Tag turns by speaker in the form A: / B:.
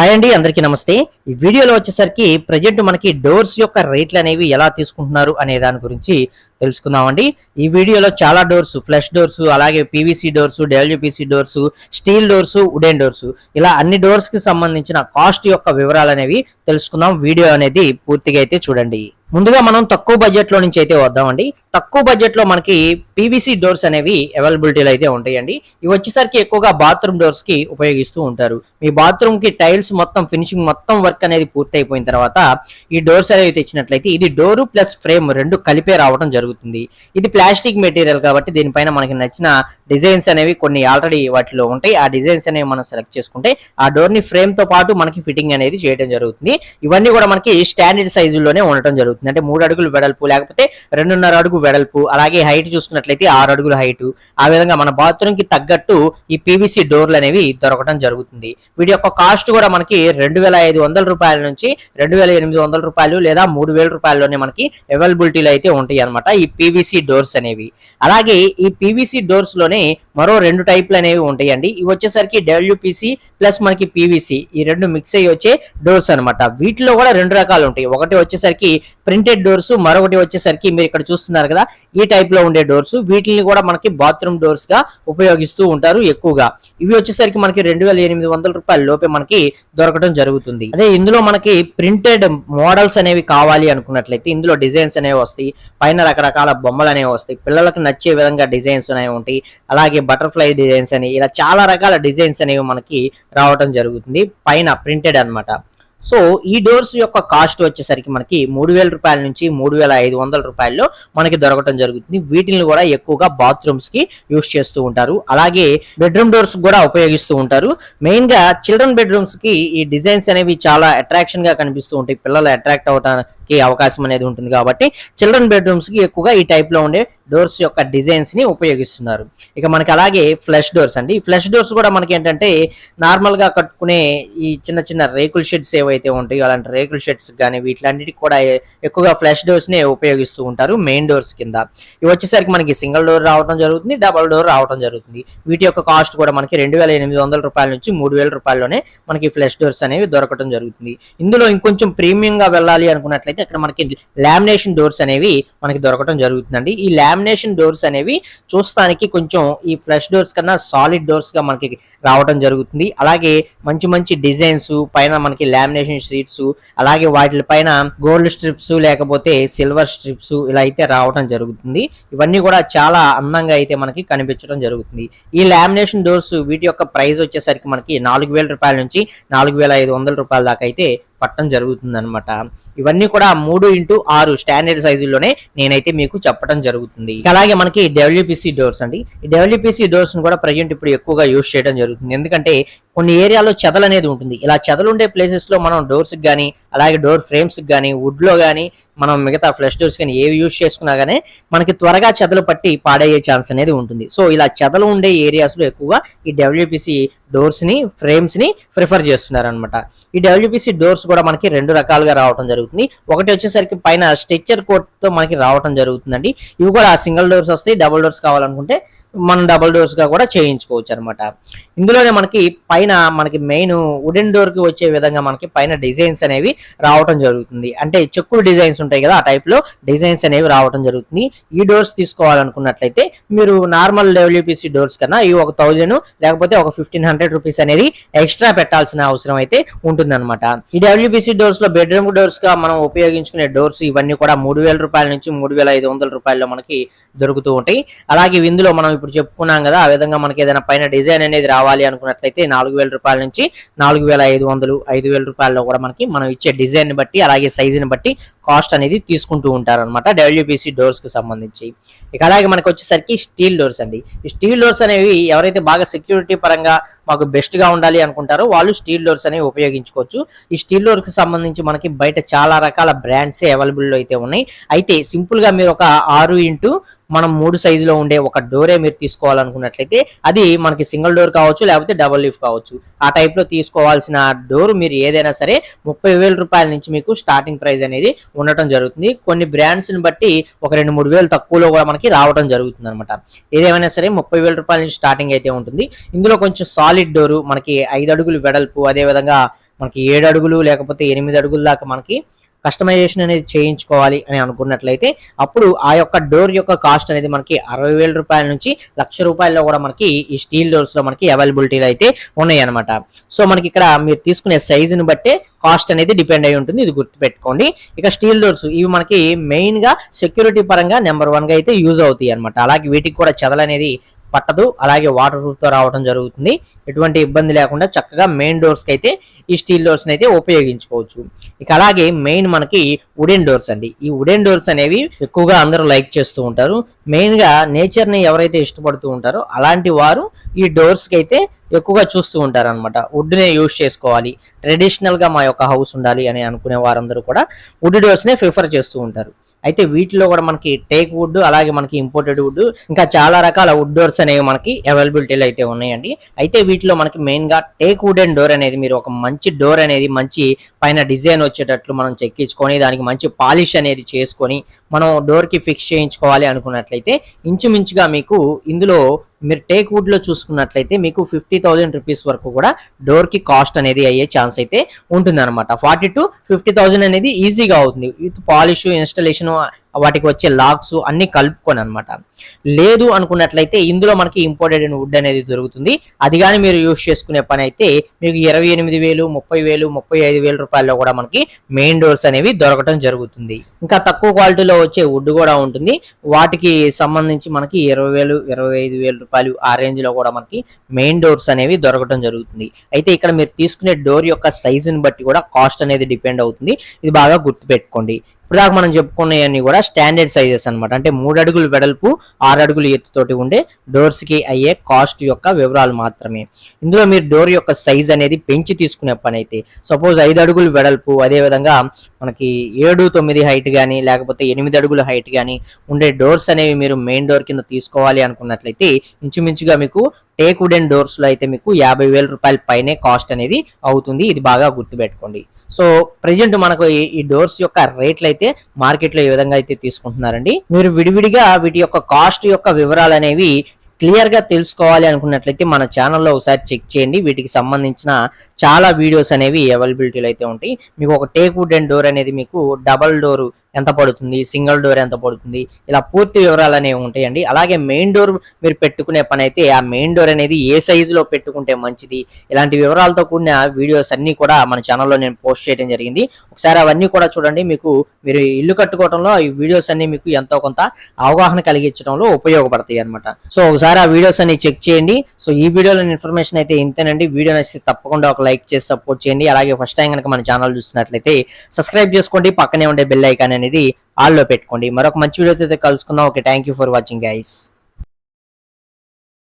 A: Hi అండి అందరికీ నమస్తే. ఈ వీడియోలో వచ్చేసరికి ప్రజెంట్ మనకి డోర్స్ యొక్క రేట్లు అనేవి ఎలా తీసుకుంటున్నారు అనే దాని గురించి తెలుసుకుందామండి. ఈ వీడియోలో చాలా డోర్స్ ఫ్లష్ డోర్స్ అలాగే PVC doors WPC doors steel doors wooden doors ఇలా అన్ని డోర్స్కి సంబంధించిన కాస్ట్ యొక్క వివరాలు అనేవి తెలుసుకుందాం. వీడియో అనేది పూర్తిగా అయితే చూడండి. ముందుగా మనం తక్కువ బడ్జెట్లో నుంచి అయితే వద్దామండి. తక్కువ బడ్జెట్లో మనకి పీవీసీ డోర్స్ అనేవి అవైలబిలిటీలో అయితే ఉంటాయండి. ఇవి వచ్చేసరికి ఎక్కువగా బాత్రూమ్ డోర్స్కి ఉపయోగిస్తూ ఉంటారు. మీ బాత్రూమ్కి టైల్స్ మొత్తం ఫినిషింగ్ మొత్తం వర్క్ అనేది పూర్తయిపోయిన తర్వాత ఈ డోర్స్ అనేవి తెచ్చినట్లయితే ఇది డోరు ప్లస్ ఫ్రేమ్ రెండు కలిపే రావడం జరుగుతుంది. ఇది ప్లాస్టిక్ మెటీరియల్ కాబట్టి దీనిపైన మనకి నచ్చిన డిజైన్స్ అనేవి కొన్ని ఆల్రెడీ వాటిలో ఉంటాయి. ఆ డిజైన్స్ అనేవి మనం సెలెక్ట్ చేసుకుంటే ఆ డోర్ని ఫ్రేమ్తో పాటు మనకి ఫిట్టింగ్ అనేది చేయడం జరుగుతుంది. ఇవన్నీ కూడా మనకి స్టాండర్డ్ సైజుల్లోనే ఉండటం జరుగుతుంది. అంటే మూడు అడుగులు వెడల్పు లేకపోతే రెండున్నర అడుగు వెడల్పు అలాగే హైట్ చూసుకున్నట్లయితే ఆరు అడుగుల హైట్ ఆ విధంగా మన బాత్రూమ్కి తగ్గట్టు ఈ పీవీసీ డోర్లు అనేవి దొరకడం జరుగుతుంది. వీటి యొక్క కాస్ట్ కూడా మనకి రెండు వేల ఐదు వందల రూపాయల నుంచి రెండు వేల ఎనిమిది వందల రూపాయలు లేదా మూడు వేల రూపాయల్లోనే మనకి అవైలబిలిటీలో అయితే ఉంటాయి అనమాట ఈ పీవీసీ డోర్స్ అనేవి. అలాగే ఈ పీవీసీ డోర్స్లోనే మరో రెండు టైప్లు అనేవి ఉంటాయండి. ఇవి వచ్చేసరికి డబ్ల్యూపీసీ ప్లస్ మనకి పీవీసీ ఈ రెండు మిక్స్ అయ్యి వచ్చే డోర్స్ అన్నమాట. వీటిలో కూడా రెండు రకాలు ఉంటాయి. ఒకటి వచ్చేసరికి ప్రింటెడ్ డోర్స్ మరొకటి వచ్చేసరికి మీరు ఇక్కడ చూస్తున్నారు కదా ఈ టైప్లో ఉండే డోర్స్ వీటిని కూడా మనకి బాత్రూమ్ డోర్స్గా ఉపయోగిస్తూ ఉంటారు ఎక్కువగా. ఇవి వచ్చేసరికి మనకి రెండు వేల ఎనిమిది వందల రూపాయల లోపే మనకి దొరకడం జరుగుతుంది. అదే ఇందులో మనకి ప్రింటెడ్ మోడల్స్ అనేవి కావాలి అనుకున్నట్లయితే ఇందులో డిజైన్స్ అనేవి వస్తాయి. పైన రకరకాల బొమ్మలు అనేవి వస్తాయి. పిల్లలకు నచ్చే విధంగా డిజైన్స్ అనేవి ఉంటాయి. అలాగే బటర్ఫ్లై డిజైన్స్ అని ఇలా చాలా రకాల డిజైన్స్ అనేవి మనకి రావటం జరుగుతుంది. పైన ప్రింటెడ్ అన్నమాట. సో ఈ డోర్స్ యొక్క కాస్ట్ వచ్చేసరికి మనకి మూడు వేల రూపాయల నుంచి మూడు వేల ఐదు వందల రూపాయల్లో మనకి దొరకటం జరుగుతుంది. వీటిని కూడా ఎక్కువగా బాత్రూమ్స్కి యూస్ చేస్తూ ఉంటారు. అలాగే బెడ్రూమ్ డోర్స్ కూడా ఉపయోగిస్తూ ఉంటారు. మెయిన్గా చిల్డ్రన్ బెడ్రూమ్స్కి ఈ డిజైన్స్ అనేవి చాలా అట్రాక్షన్గా కనిపిస్తూ ఉంటాయి. పిల్లలు అట్రాక్ట్ అవడానికి అవకాశం అనేది ఉంటుంది కాబట్టి చిల్డ్రన్ బెడ్రూమ్స్కి ఎక్కువగా ఈ టైప్లో ఉండే డోర్స్ యొక్క డిజైన్స్ని ఉపయోగిస్తున్నారు. ఇక మనకి అలాగే ఫ్లష్ డోర్స్ అండి. ఈ ఫ్లష్ డోర్స్ కూడా మనకి ఏంటంటే నార్మల్గా కట్టుకునే ఈ చిన్న చిన్న రేకుల షెడ్స్ ఏవైతే ఉంటాయో అలాంటి రేకుల షెడ్స్ కానీ వీటిలన్నిటికి కూడా ఎక్కువగా ఫ్లష్ డోర్స్ నే ఉపయోగిస్తూ ఉంటారు మెయిన్ డోర్స్ కింద. ఇవి వచ్చేసరికి మనకి సింగిల్ డోర్ రావడం జరుగుతుంది డబల్ డోర్ రావడం జరుగుతుంది. వీటి యొక్క కాస్ట్ కూడా మనకి రెండు వేల ఎనిమిది వందల రూపాయల నుంచి మూడు వేల రూపాయల్లోనే మనకి ఫ్లష్ డోర్స్ అనేవి దొరకడం జరుగుతుంది. ఇందులో ఇంకొంచెం ప్రీమియంగా వెళ్ళాలి అనుకున్నట్లయితే అక్కడ మనకి లామినేషన్ డోర్స్ అనేవి మనకి దొరకడం జరుగుతుందండి. ఈ లామినేషన్ డోర్స్ అనేవి చూస్తానికి కొంచెం ఈ ఫ్లష్ డోర్స్ కన్నా సాలిడ్ డోర్స్గా మనకి రావడం జరుగుతుంది. అలాగే మంచి మంచి డిజైన్స్ పైన మనకి లామినేషన్ షీట్స్ అలాగే వాటి పైన గోల్డ్ స్ట్రిప్స్ లేకపోతే సిల్వర్ స్ట్రిప్స్ ఇలా అయితే రావడం జరుగుతుంది. ఇవన్నీ కూడా చాలా అందంగా అయితే మనకి కనిపించడం జరుగుతుంది. ఈ లామినేషన్ డోర్స్ వీటి యొక్క ప్రైస్ వచ్చేసరికి మనకి నాలుగు వేల రూపాయల నుంచి నాలుగు వేల ఐదు వందల రూపాయల దాకా అయితే పట్టడం జరుగుతుంది అనమాట ఇవన్నీ కూడా మూడు ఇంటూ ఆరు స్టాండర్డ్ సైజుల్లోనే నేనైతే మీకు చెప్పడం జరుగుతుంది. అలాగే మనకి డబ్ల్యూపీసీ డోర్స్ అండి. ఈ డబ్ల్యూపీసీ డోర్స్ కూడా ప్రజెంట్ ఇప్పుడు ఎక్కువగా యూజ్ చేయడం జరుగుతుంది. ఎందుకంటే కొన్ని ఏరియాలో చెదలు అనేది ఉంటుంది. ఇలా చెదలు ఉండే ప్లేసెస్లో మనం డోర్స్ కానీ అలాగే డోర్ ఫ్రేమ్స్ కానీ వుడ్లో కానీ మనం మిగతా ఫ్లష్ డోర్స్ కానీ ఏవి యూజ్ చేసుకున్నా కానీ మనకి త్వరగా చెదలు పట్టి పాడయ్యే ఛాన్స్ అనేది ఉంటుంది. సో ఇలా చెదలు ఉండే ఏరియాస్లో ఎక్కువగా ఈ డబ్ల్యూపీసీ డోర్స్ని ఫ్రేమ్స్ని ప్రిఫర్ చేస్తున్నారు అనమాట ఈ డబ్ల్యూపీసీ డోర్స్ కూడా మనకి రెండు రకాలుగా రావడం జరుగుతుంది. ఒకటి వచ్చేసరికి పైన స్ట్రెచ్చర్ కోట్తో మనకి రావడం జరుగుతుందండి. ఇవి కూడా సింగిల్ డోర్స్ వస్తాయి డబుల్ డోర్స్ కావాలనుకుంటే మనం డబుల్ డోర్స్గా కూడా చేయించుకోవచ్చు అనమాట ఇందులోనే మనకి పైన మనకి మెయిన్ వుడెన్ డోర్కి వచ్చే విధంగా మనకి పైన డిజైన్స్ అనేవి రావటం జరుగుతుంది. అంటే చెక్కుడు డిజైన్స్ ఉంటాయి కదా ఆ టైప్లో డిజైన్స్ అనేవి రావడం జరుగుతుంది. ఈ డోర్స్ తీసుకోవాలనుకున్నట్లయితే మీరు నార్మల్ డబ్ల్యూపీసీ డోర్స్ కన్నా ఈ ఒక థౌజండ్ లేకపోతే ఒక ఫిఫ్టీన్ హండ్రెడ్ రూపీస్ అనేది ఎక్స్ట్రా పెట్టాల్సిన అవసరం అయితే ఉంటుందన్నమాట. ఈ డబ్ల్యూపీసీ డోర్స్లో బెడ్రూమ్ డోర్స్గా మనం ఉపయోగించుకునే డోర్స్ ఇవన్నీ కూడా మూడు వేల రూపాయల నుంచి మూడు వేల ఐదు వందల రూపాయల్లో మనకి దొరుకుతూ ఉంటాయి. అలాగే ఇందులో మనం ఇప్పుడు చెప్పుకున్నాం కదా ఆ విధంగా మనకి ఏదైనా పైన డిజైన్ అనేది రావాలి అనుకున్నట్లయితే నాలుగు వేల రూపాయల నుంచి నాలుగు వేల ఐదు వందలు ఐదు వేల రూపాయల్లో కూడా మనకి మనం ఇచ్చే డిజైన్ బట్టి అలాగే సైజుని బట్టి కాస్ట్ అనేది తీసుకుంటూ ఉంటారు అనమాట డబ్ల్యూపీసీ డోర్స్కి సంబంధించి. ఇక అలాగే మనకి వచ్చేసరికి స్టీల్ డోర్స్ అండి. ఈ స్టీల్ డోర్స్ అనేవి ఎవరైతే బాగా సెక్యూరిటీ పరంగా మాకు బెస్ట్గా ఉండాలి అనుకుంటారో వాళ్ళు స్టీల్ డోర్స్ అనేవి ఉపయోగించుకోవచ్చు. ఈ స్టీల్ డోర్స్కి సంబంధించి మనకి బయట చాలా రకాల బ్రాండ్స్ అవైలబుల్ అయితే ఉన్నాయి. అయితే సింపుల్గా మీరు ఒక ఆరు ఇంటూ మనం మూడు సైజులో ఉండే ఒక డోరే మీరు తీసుకోవాలనుకున్నట్లయితే అది మనకి సింగిల్ డోర్ కావచ్చు లేకపోతే డబుల్ లీఫ్ కావచ్చు. ఆ టైప్లో తీసుకోవాల్సిన డోర్ మీరు ఏదైనా సరే ముప్పై వేల రూపాయల నుంచి మీకు స్టార్టింగ్ ప్రైస్ అనేది ఉండటం జరుగుతుంది. కొన్ని బ్రాండ్స్ని బట్టి ఒక రెండు మూడు వేలు తక్కువలో కూడా మనకి రావడం జరుగుతుంది అనమాట ఏదేమైనా సరే ముప్పై వేల రూపాయల నుంచి స్టార్టింగ్ అయితే ఉంటుంది. ఇందులో కొంచెం సాలిడ్ డోరు మనకి ఐదు అడుగులు వెడల్పు అదే విధంగా మనకి ఏడు అడుగులు లేకపోతే ఎనిమిది అడుగుల దాకా మనకి కస్టమైజేషన్ అనేది చేయించుకోవాలి అని అనుకున్నట్లయితే అప్పుడు ఆ యొక్క డోర్ యొక్క కాస్ట్ అనేది మనకి అరవై వేల రూపాయల నుంచి లక్ష రూపాయల్లో కూడా మనకి ఈ స్టీల్ డోర్స్లో మనకి అవైలబిలిటీలు అయితే ఉన్నాయి అనమాట సో మనకి ఇక్కడ మీరు తీసుకునే సైజుని బట్టే కాస్ట్ అనేది డిపెండ్ అయి ఉంటుంది. ఇది గుర్తుపెట్టుకోండి. ఇక స్టీల్ డోర్స్ ఇవి మనకి మెయిన్గా సెక్యూరిటీ పరంగా నెంబర్ వన్గా అయితే యూజ్ అవుతాయి అనమాట అలాగే వీటికి కూడా చెదలనేది పట్టదు. అలాగే వాటర్ ప్రూఫ్తో రావడం జరుగుతుంది. ఎటువంటి ఇబ్బంది లేకుండా చక్కగా మెయిన్ డోర్స్కి అయితే ఈ స్టీల్ డోర్స్ అయితే ఉపయోగించుకోవచ్చు. ఇక అలాగే మెయిన్ మనకి వుడెన్ డోర్స్ అండి. ఈ వుడెన్ డోర్స్ అనేవి ఎక్కువగా అందరూ లైక్ చేస్తూ ఉంటారు. మెయిన్గా నేచర్ని ఎవరైతే ఇష్టపడుతూ ఉంటారో అలాంటి వారు ఈ డోర్స్కి అయితే ఎక్కువగా చూస్తూ ఉంటారు అనమాట వుడ్ నే యూజ్ చేసుకోవాలి. ట్రెడిషనల్గా మా యొక్క హౌస్ ఉండాలి అని అనుకునే వారందరూ కూడా వుడ్ డోర్స్ నే ప్రిఫర్ చేస్తూ ఉంటారు. అయితే వీటిలో కూడా మనకి టేక్ వుడ్ అలాగే మనకి ఇంపోర్టెడ్ వుడ్ ఇంకా చాలా రకాల వుడ్ డోర్స్ అనేవి మనకి అవైలబిలిటీలో అయితే ఉన్నాయండి. అయితే వీటిలో మనకి మెయిన్గా టేక్ వుడ్ అండ్ డోర్ అనేది మీరు ఒక మంచి డోర్ అనేది మంచి పైన డిజైన్ వచ్చేటట్లు మనం చెక్కించుకొని దానికి మంచి పాలిష్ అనేది చేసుకొని మనం డోర్కి ఫిక్స్ చేయించుకోవాలి అనుకున్నట్లయితే ఇంచుమించుగా మీకు ఇందులో మీరు టేక్ వుడ్లో చూసుకున్నట్లయితే మీకు ఫిఫ్టీ థౌసండ్ రూపీస్ వరకు కూడా డోర్కి కాస్ట్ అనేది అయ్యే ఛాన్స్ అయితే ఉంటుంది అనమాట ఫార్టీ టు ఫిఫ్టీ థౌసండ్ అనేది ఈజీగా అవుతుంది. విత్ పాలిష్ ఇన్స్టలేషన్ వాటికి వచ్చే లాక్స్ అన్ని కలుపుకొని అనమాట లేదు అనుకున్నట్లయితే ఇందులో మనకి ఇంపోర్టెడ్ వుడ్ అనేది దొరుకుతుంది. అది కానీ మీరు యూస్ చేసుకునే పని అయితే మీకు ఇరవై ఎనిమిది వేలు ముప్పై వేలు ముప్పై ఐదు వేల రూపాయల్లో కూడా మనకి మెయిన్ డోర్స్ అనేవి దొరకటం జరుగుతుంది. ఇంకా తక్కువ క్వాలిటీలో వచ్చే వుడ్ కూడా ఉంటుంది. వాటికి సంబంధించి మనకి ఇరవై వేలు ఇరవై ఐదు వేల రూపాయలు ఆ రేంజ్లో కూడా మనకి మెయిన్ డోర్స్ అనేవి దొరకటం జరుగుతుంది. అయితే ఇక్కడ మీరు తీసుకునే డోర్ యొక్క సైజుని బట్టి కూడా కాస్ట్ అనేది డిపెండ్ అవుతుంది. ఇది బాగా గుర్తుపెట్టుకోండి. ఇప్పుడు దాకా మనం చెప్పుకునేవన్నీ కూడా స్టాండర్డ్ సైజెస్ అనమాట అంటే మూడు అడుగులు వెడల్పు ఆరు అడుగులు ఎత్తుతోటి ఉండే డోర్స్కి అయ్యే కాస్ట్ యొక్క వివరాలు మాత్రమే. ఇందులో మీరు డోర్ యొక్క సైజ్ అనేది పెంచి తీసుకునే పని అయితే సపోజ్ ఐదు అడుగులు వెడల్పు అదే విధంగా మనకి ఏడు తొమ్మిది హైట్ కానీ లేకపోతే ఎనిమిది అడుగుల హైట్ కానీ ఉండే డోర్స్ అనేవి మీరు మెయిన్ డోర్ కింద తీసుకోవాలి అనుకున్నట్లయితే ఇంచుమించుగా మీకు టేక్ వుడెన్ డోర్స్లో అయితే మీకు యాభై వేల రూపాయల పైనే కాస్ట్ అనేది అవుతుంది. ఇది బాగా గుర్తుపెట్టుకోండి. సో ప్రజెంట్ మనకు ఈ- డోర్స్ యొక్క రేట్లు అయితే మార్కెట్లో ఏ విధంగా అయితే తీసుకుంటున్నారండి. మీరు విడివిడిగా వీటి యొక్క కాస్ట్ యొక్క వివరాలు అనేవి క్లియర్గా తెలుసుకోవాలి అనుకున్నట్లయితే మన ఛానల్లో ఒకసారి చెక్ చేయండి. వీటికి సంబంధించిన చాలా వీడియోస్ అనేవి అవైలబిలిటీలో అయితే ఉంటాయి. మీకు ఒక టేక్ వుడ్ అండ్ డోర్ అనేది మీకు డబల్ డోర్ ఎంత పడుతుంది సింగిల్ డోర్ ఎంత పడుతుంది ఇలా పూర్తి వివరాలు అనేవి ఉంటాయండి. అలాగే మెయిన్ డోర్ మీరు పెట్టుకునే పని అయితే ఆ మెయిన్ డోర్ అనేది ఏ సైజులో పెట్టుకుంటే మంచిది ఇలాంటి వివరాలతో కూడిన వీడియోస్ అన్ని కూడా మన ఛానల్లో నేను పోస్ట్ చేయడం జరిగింది. ఒకసారి అవన్నీ కూడా చూడండి మీకు మీరు ఇల్లు కట్టుకోవడంలో ఈ వీడియోస్ అన్ని మీకు ఎంతో కొంత అవగాహన కలిగించడంలో ఉపయోగపడతాయి అనమాట సో ఒకసారి ఆ వీడియోస్ అన్ని చెక్ చేయండి. సో ఈ వీడియోలో ఇన్ఫర్మేషన్ అయితే ఇంతేనండి. వీడియో నచ్చితే తప్పకుండా ఒక లైక్ చేసి సపోర్ట్ చేయండి. అలాగే ఫస్ట్ టైం కనుక మన ఛానల్ చూస్తున్నట్లయితే సబ్స్క్రైబ్ చేసుకోండి. పక్కనే ఉండే బెల్ ఐకాన్ అనేది ఆల్లో పెట్టుకోండి. మరొక మంచి వీడియోతో కలుసుకుందాం. Okay thank you for watching guys